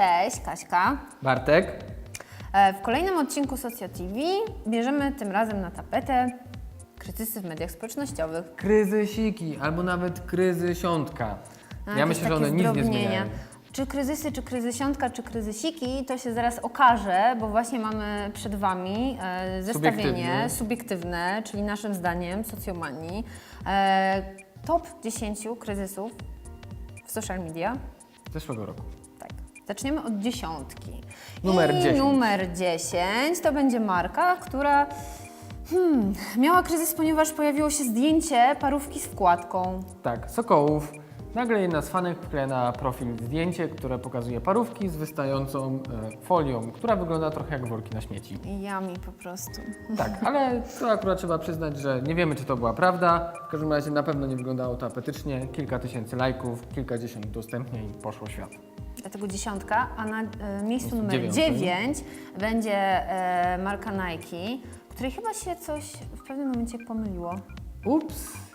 Cześć, Kaśka. Bartek, E, W kolejnym odcinku Socio TV bierzemy tym razem na tapetę kryzysy w mediach społecznościowych. kryzysiki albo nawet kryzysiątka. A, Ja myślę, że one nic nie zmieniają. Czy kryzysy, czy kryzysiątka, czy kryzysiki, to się zaraz okaże, bo właśnie mamy przed Wami e, zestawienie subiektywne, czyli naszym zdaniem, socjomanii, e, top 10 kryzysów w social media. Zeszłego roku. Zaczniemy od dziesiątki. Numer I 10. numer 10 to będzie marka, która hmm, miała kryzys, ponieważ pojawiło się zdjęcie parówki z wkładką. Tak, Sokołów. Nagle jedna z fanek wkleja na profil zdjęcie, które pokazuje parówki z wystającą e, folią, która wygląda trochę jak worki na śmieci. I Yummy po prostu. Tak, ale to akurat trzeba przyznać, że nie wiemy, czy to była prawda. W każdym razie na pewno nie wyglądało to apetycznie. Kilka tysięcy lajków, kilkadziesiąt udostępnień i poszło w świat. Dlatego dziesiątka, a na e, miejscu numer dziewiątym. 9 będzie e, marka Nike, której chyba się coś w pewnym momencie pomyliło. Ups!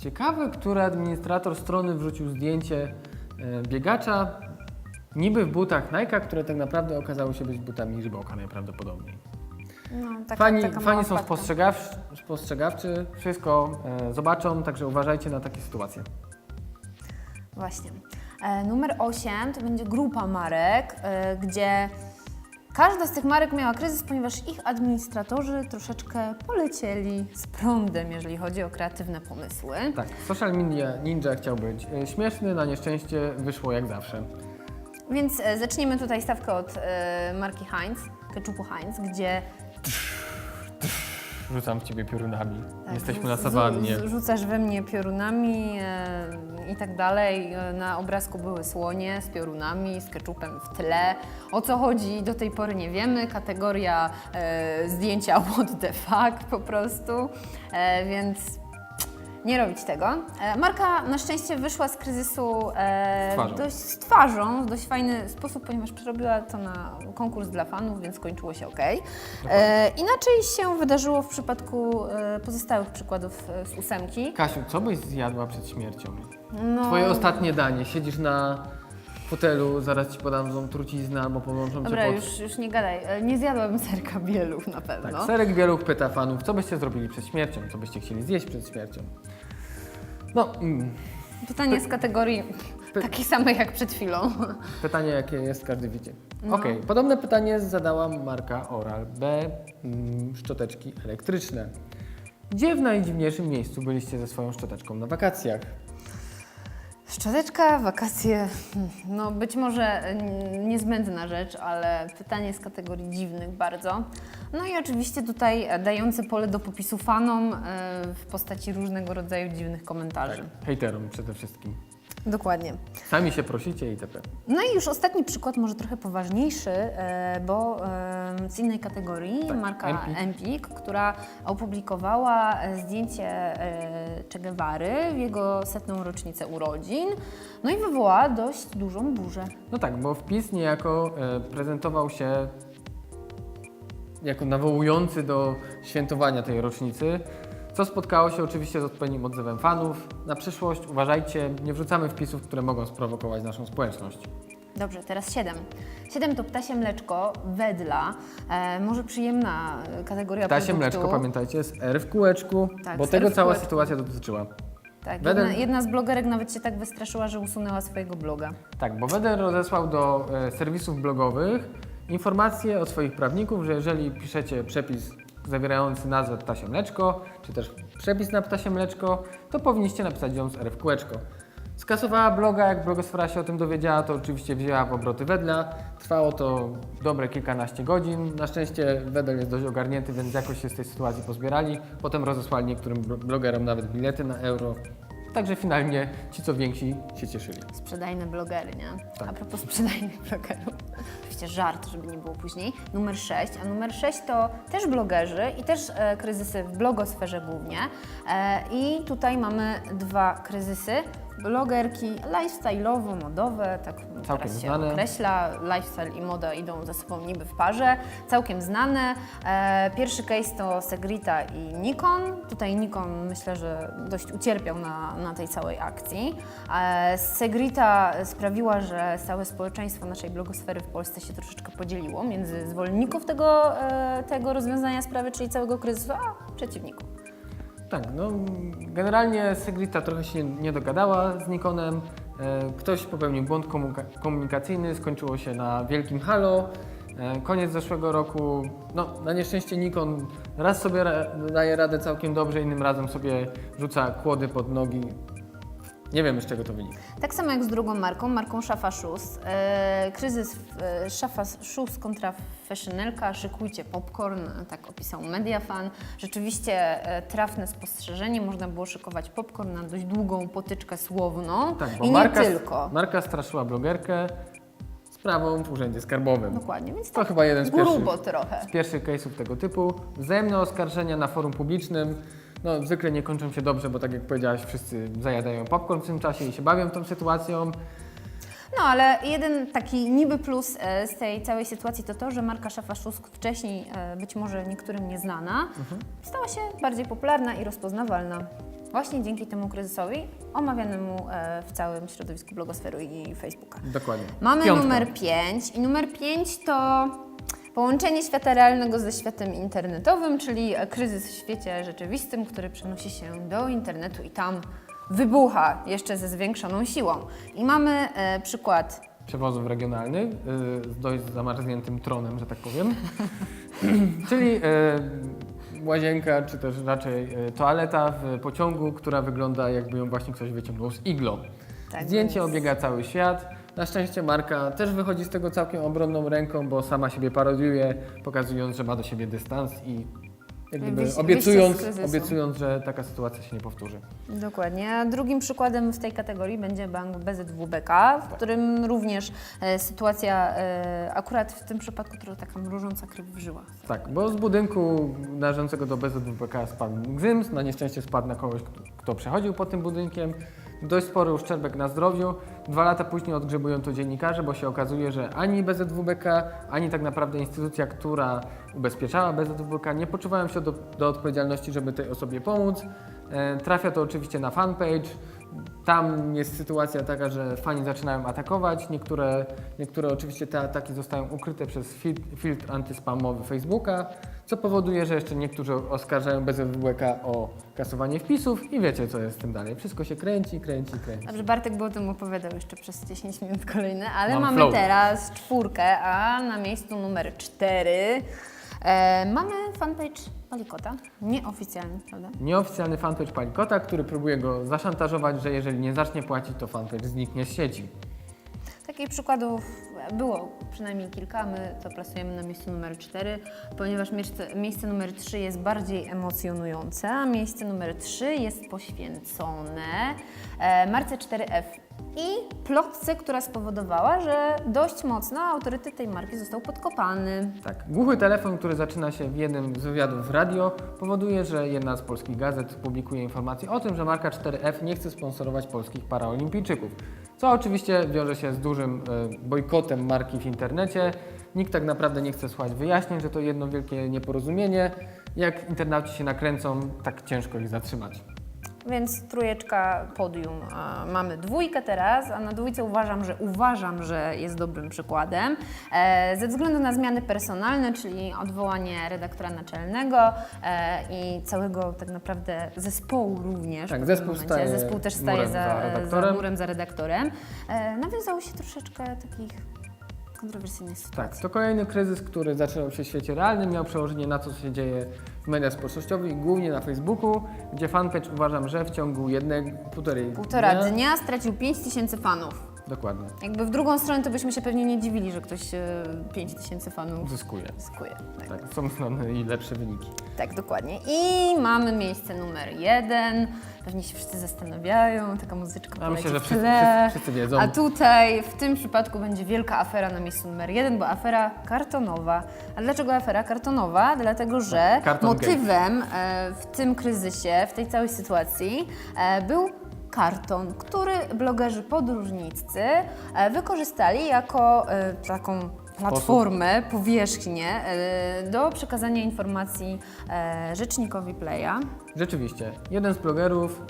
Ciekawe, który administrator strony wrzucił zdjęcie e, biegacza niby w butach Nike, które tak naprawdę okazały się być butami Reeboka najprawdopodobniej. No, taka, Fani, taka fani są spostrzegawczy, spostrzegawczy, wszystko e, zobaczą, także uważajcie na takie sytuacje. Właśnie. E, numer 8 to będzie grupa marek, e, gdzie każda z tych marek miała kryzys, ponieważ ich administratorzy troszeczkę polecieli z prądem, jeżeli chodzi o kreatywne pomysły. Tak, Social Media Ninja chciał być e, śmieszny, na nieszczęście wyszło jak zawsze. Więc e, zacznijmy tutaj stawkę od e, marki Heinz, keczupu Heinz, gdzie Rzucam w ciebie piorunami. tak, Jesteśmy na sawannie. rzu- Rzucasz we mnie piorunami e, i tak dalej. E, Na obrazku były słonie z piorunami, z keczupem w tle. O co chodzi do tej pory nie wiemy. Kategoria e, zdjęcia what the fuck po prostu. E, więc nie robić tego. E, marka na szczęście wyszła z kryzysu e, Z twarzą. dość z twarzą, w dość fajny sposób, ponieważ przerobiła to na konkurs dla fanów, więc skończyło się ok. E, inaczej się wydarzyło w przypadku e, pozostałych przykładów e, z ósemki. Kasiu, co byś zjadła przed śmiercią? No, Twoje ostatnie danie. Siedzisz na fotelu, zaraz ci podam tą truciznę albo podłączą Dobra, cię pod... już, już nie gadaj. E, Nie zjadłabym serka bielów na pewno. Tak, Serek Bieluch pyta fanów, co byście zrobili przed śmiercią? Co byście chcieli zjeść przed śmiercią? No, mm, Pytanie z kategorii Py- takiej samej jak przed chwilą. pytanie jakie jest, każdy widzi. No. Okej, podobne pytanie zadała marka Oral-B, mm, szczoteczki elektryczne. Gdzie w najdziwniejszym miejscu byliście ze swoją szczoteczką na wakacjach? Szczoteczka, wakacje, hmm, no być może mm, niezbędna rzecz, ale pytanie z kategorii dziwnych bardzo. No i oczywiście tutaj e, dający pole do popisu fanom e, w postaci różnego rodzaju dziwnych komentarzy. Hejterom przede wszystkim. Dokładnie. Sami się prosicie itp. No i już ostatni przykład, może trochę poważniejszy, e, bo z innej kategorii, Tak, marka Empik. Empik, która opublikowała e, zdjęcie e, Che Guevary w jego setną rocznicę urodzin, no i wywołała dość dużą burzę. No tak, bo wpis niejako prezentował się jako nawołujący do świętowania tej rocznicy, co spotkało się oczywiście z odpowiednim odzewem fanów. Na przyszłość uważajcie, nie wrzucamy wpisów, które mogą sprowokować naszą społeczność. Dobrze, teraz 7. 7 to ptasie mleczko, wedla, e, może przyjemna e, kategoria Ptasie produktu. mleczko, pamiętajcie, jest R w kółeczku, Tak, bo z R tego w cała kółeczku. sytuacja dotyczyła. Tak, Wedel- jedna, jedna z blogerek nawet się tak wystraszyła, że usunęła swojego bloga. Tak, bo Weder rozesłał do e, serwisów blogowych informacje od swoich prawników, że jeżeli piszecie przepis zawierający nazwę ptasie mleczko, czy też przepis na ptasie mleczko, to powinniście napisać ją z R w kółeczko. Skasowała bloga, jak blogosfera się o tym dowiedziała, to oczywiście wzięła w obroty Wedla. Trwało to dobre kilkanaście godzin. Na szczęście Wedel jest dość ogarnięty, więc jakoś się z tej sytuacji pozbierali. Potem rozesłali niektórym blo- blogerom nawet bilety na euro. Także finalnie ci, co więksi, się cieszyli. Sprzedajne blogery, nie? Tak. A propos sprzedajnych blogerów. Oczywiście żart, żeby nie było później. Numer 6, a numer 6 to też blogerzy i też e, kryzysy w blogosferze głównie. E, I tutaj mamy dwa kryzysy. Blogerki lifestyle'owo-modowe, tak Całkiem teraz się znane. określa. Lifestyle i moda idą ze sobą niby w parze, całkiem znane. E, pierwszy case to Segrita i Nikon. Tutaj Nikon myślę, że dość ucierpiał na, na tej całej akcji. E, Segrita sprawiła, że całe społeczeństwo naszej blogosfery w Polsce się troszeczkę podzieliło między zwolenników tego, e, tego rozwiązania sprawy, czyli całego kryzysu, a przeciwników. Tak, no generalnie Segrita trochę się nie dogadała z Nikonem. E, Ktoś popełnił błąd komunika- komunikacyjny, skończyło się na wielkim halo. E, Koniec zeszłego roku, no na nieszczęście Nikon raz sobie daje radę całkiem dobrze, innym razem sobie rzuca kłody pod nogi. Nie wiemy z czego to wynika. Tak samo jak z drugą marką, marką Szafa Shoes. E, kryzys e, Szafa Shoes kontra Fashionelka, szykujcie popcorn, tak opisał Mediafan. Rzeczywiście e, trafne spostrzeżenie, można było szykować popcorn na dość długą potyczkę słowną Tak, bo i nie marka, tylko. marka straszyła blogerkę sprawą w urzędzie skarbowym. Dokładnie, więc To tak chyba jeden z pierwszych, grubo trochę. z pierwszych case'ów tego typu. Wzajemne oskarżenia na forum publicznym. No, zwykle nie kończą się dobrze, bo tak jak powiedziałaś, wszyscy zajadają popcorn w tym czasie i się bawią tą sytuacją. No ale jeden taki niby plus e, z tej całej sytuacji to to, że marka Szafa Shoes wcześniej e, być może niektórym nieznana, stała się bardziej popularna i rozpoznawalna. Właśnie dzięki temu kryzysowi omawianemu e, w całym środowisku blogosfery i Facebooka. Dokładnie. Mamy Piątka. numer 5 i numer 5 to połączenie świata realnego ze światem internetowym, czyli kryzys w świecie rzeczywistym, który przenosi się do internetu i tam wybucha jeszcze ze zwiększoną siłą. I mamy e, przykład Przewozów regionalnych y, z dość zamarzniętym tronem, że tak powiem. Czyli y, łazienka, czy też raczej y, toaleta w pociągu, która wygląda jakby ją właśnie ktoś wyciągnął z iglo. Tak Zdjęcie więc- obiega cały świat. Na szczęście marka też wychodzi z tego całkiem obronną ręką, bo sama siebie parodiuje, pokazując, że ma do siebie dystans i jak gdyby Wyjście- obiecując, wyjście z kryzysu. obiecując, że taka sytuacja się nie powtórzy. Dokładnie. A Drugim przykładem w tej kategorii będzie bank BZWBK, w którym również e, sytuacja e, akurat w tym przypadku trochę taka mrużąca krew w żyłach. Tak, bo z budynku należącego do BZWPK spadł Gzyms, na nieszczęście spadł na kogoś, kto, kto przechodził pod tym budynkiem. Dość spory uszczerbek na zdrowiu. Dwa lata później odgrzebują to dziennikarze, bo się okazuje, że ani BZWBK, ani tak naprawdę instytucja, która ubezpieczała BZWBK, nie poczuwają się do, do odpowiedzialności, żeby tej osobie pomóc. E, trafia to oczywiście na fanpage. Tam jest sytuacja taka, że fani zaczynają atakować. Niektóre, niektóre oczywiście te ataki zostają ukryte przez fil- filtr antyspamowy Facebooka, co powoduje, że jeszcze niektórzy oskarżają BZWBK o kasowanie wpisów i wiecie, co jest z tym dalej. Wszystko się kręci, kręci, kręci. Dobrze, Bartek by o tym opowiadał jeszcze przez 10 minut kolejne, ale Mam mamy flow. teraz czwórkę, a na miejscu numer cztery e, mamy fanpage Palikota. Nieoficjalny, prawda? Nieoficjalny fanpage Palikota, który próbuje go zaszantażować, że jeżeli nie zacznie płacić, to fanpage zniknie z sieci. Takich przykładów było przynajmniej kilka, my to plasujemy na miejscu numer 4, ponieważ miejsce, miejsce numer 3 jest bardziej emocjonujące, a miejsce numer 3 jest poświęcone e, marce 4F i plotce, która spowodowała, że dość mocno autorytet tej marki został podkopany. Tak, głuchy telefon, który zaczyna się w jednym z wywiadów w radio, powoduje, że jedna z polskich gazet publikuje informację o tym, że marka 4F nie chce sponsorować polskich paraolimpijczyków. Co oczywiście wiąże się z dużym e, bojkotem marki w internecie. Nikt tak naprawdę nie chce słuchać wyjaśnień, że to jedno wielkie nieporozumienie. Jak internauci się nakręcą, tak ciężko ich zatrzymać. Więc trójeczka podium. Mamy dwójkę teraz, a na dwójce uważam, że uważam, że jest dobrym przykładem. E, ze względu na zmiany personalne, czyli odwołanie redaktora naczelnego e, i całego tak naprawdę zespołu również. Tak, w zespół tym momencie. staje Zespół też staje murem za, za redaktorem. za murem, za redaktorem. E, nawiązało się troszeczkę takich kontrowersyjnych Tak, sytuacji. to kolejny kryzys, który zaczynał się w świecie realnym, miał przełożenie na co się dzieje w mediach społecznościowych, głównie na Facebooku, gdzie fanpage uważam, że w ciągu jednego, półtorej Półtora dnia, dnia stracił 5 tysięcy fanów. Dokładnie, Jakby w drugą stronę to byśmy się pewnie nie dziwili, że ktoś e, 5 tysięcy fanów zyskuje. zyskuje. Tak. Tak, są znane i lepsze wyniki. Tak, dokładnie. I mamy miejsce numer jeden. Pewnie się wszyscy zastanawiają, taka muzyczka Ja myślę, poleci że w wszyscy, tle. wszyscy, wszyscy wiedzą. A tutaj w tym przypadku będzie wielka afera na miejscu numer jeden, bo afera kartonowa. A dlaczego afera kartonowa? Dlatego, że Karton motywem e, w tym kryzysie, w tej całej sytuacji e, był karton, który blogerzy podróżnicy e, wykorzystali jako e, taką platformę, powierzchnię e, do przekazania informacji rzecznikowi Playa. Rzeczywiście, jeden z blogerów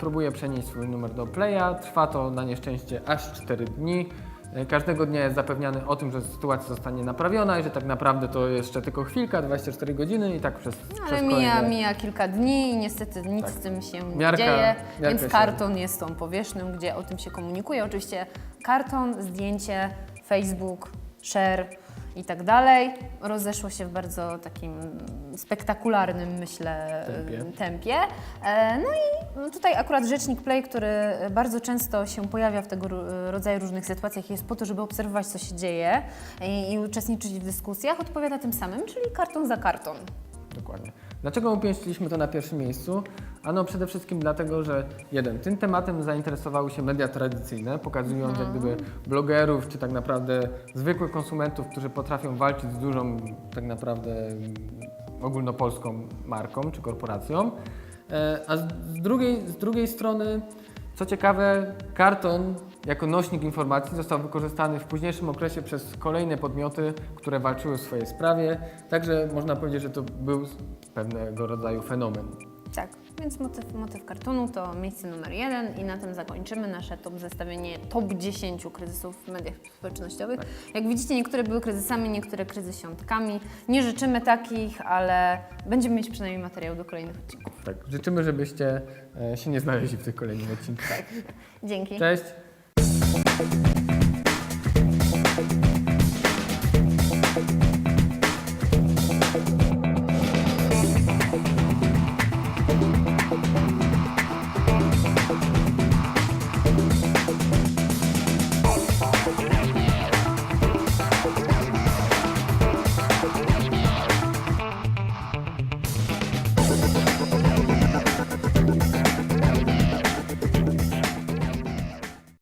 próbuje przenieść swój numer do Playa. Trwa to na nieszczęście aż 4 dni. E, każdego dnia jest zapewniany o tym, że sytuacja zostanie naprawiona i że tak naprawdę to jeszcze tylko chwilka, 24 godziny i tak przez, Ale przez mija, kolejne... mija kilka dni i niestety nic Tak. z tym się nie Miarka- dzieje, miarka więc się- karton jest tą powierzchnią, gdzie o tym się komunikuje. Oczywiście karton, zdjęcie, Facebook, share i tak dalej rozeszło się w bardzo takim spektakularnym, myślę, Tempie. tempie. E, No i tutaj akurat rzecznik Play, który bardzo często się pojawia w tego ro- rodzaju różnych sytuacjach, jest po to, żeby obserwować, co się dzieje i, i uczestniczyć w dyskusjach, odpowiada tym samym, czyli karton za karton. Dokładnie. Dlaczego umieściliśmy to na pierwszym miejscu? Ano przede wszystkim dlatego, że jeden, tym tematem zainteresowały się media tradycyjne, pokazując jak gdyby blogerów, czy tak naprawdę zwykłych konsumentów, którzy potrafią walczyć z dużą tak naprawdę ogólnopolską marką czy korporacją. E, A z drugiej, z drugiej strony, co ciekawe, karton jako nośnik informacji został wykorzystany w późniejszym okresie przez kolejne podmioty, które walczyły w swojej sprawie. Także można powiedzieć, że to był pewnego rodzaju fenomen. Tak, więc motyw, motyw kartonu to miejsce numer jeden i na tym zakończymy nasze top zestawienie top 10 kryzysów w mediach społecznościowych. Jak widzicie, niektóre były kryzysami, niektóre kryzysiątkami. Nie życzymy takich, ale będziemy mieć przynajmniej materiał do kolejnych odcinków. Tak, życzymy, żebyście e, się nie znaleźli w tych kolejnych odcinkach. Dzięki. Cześć!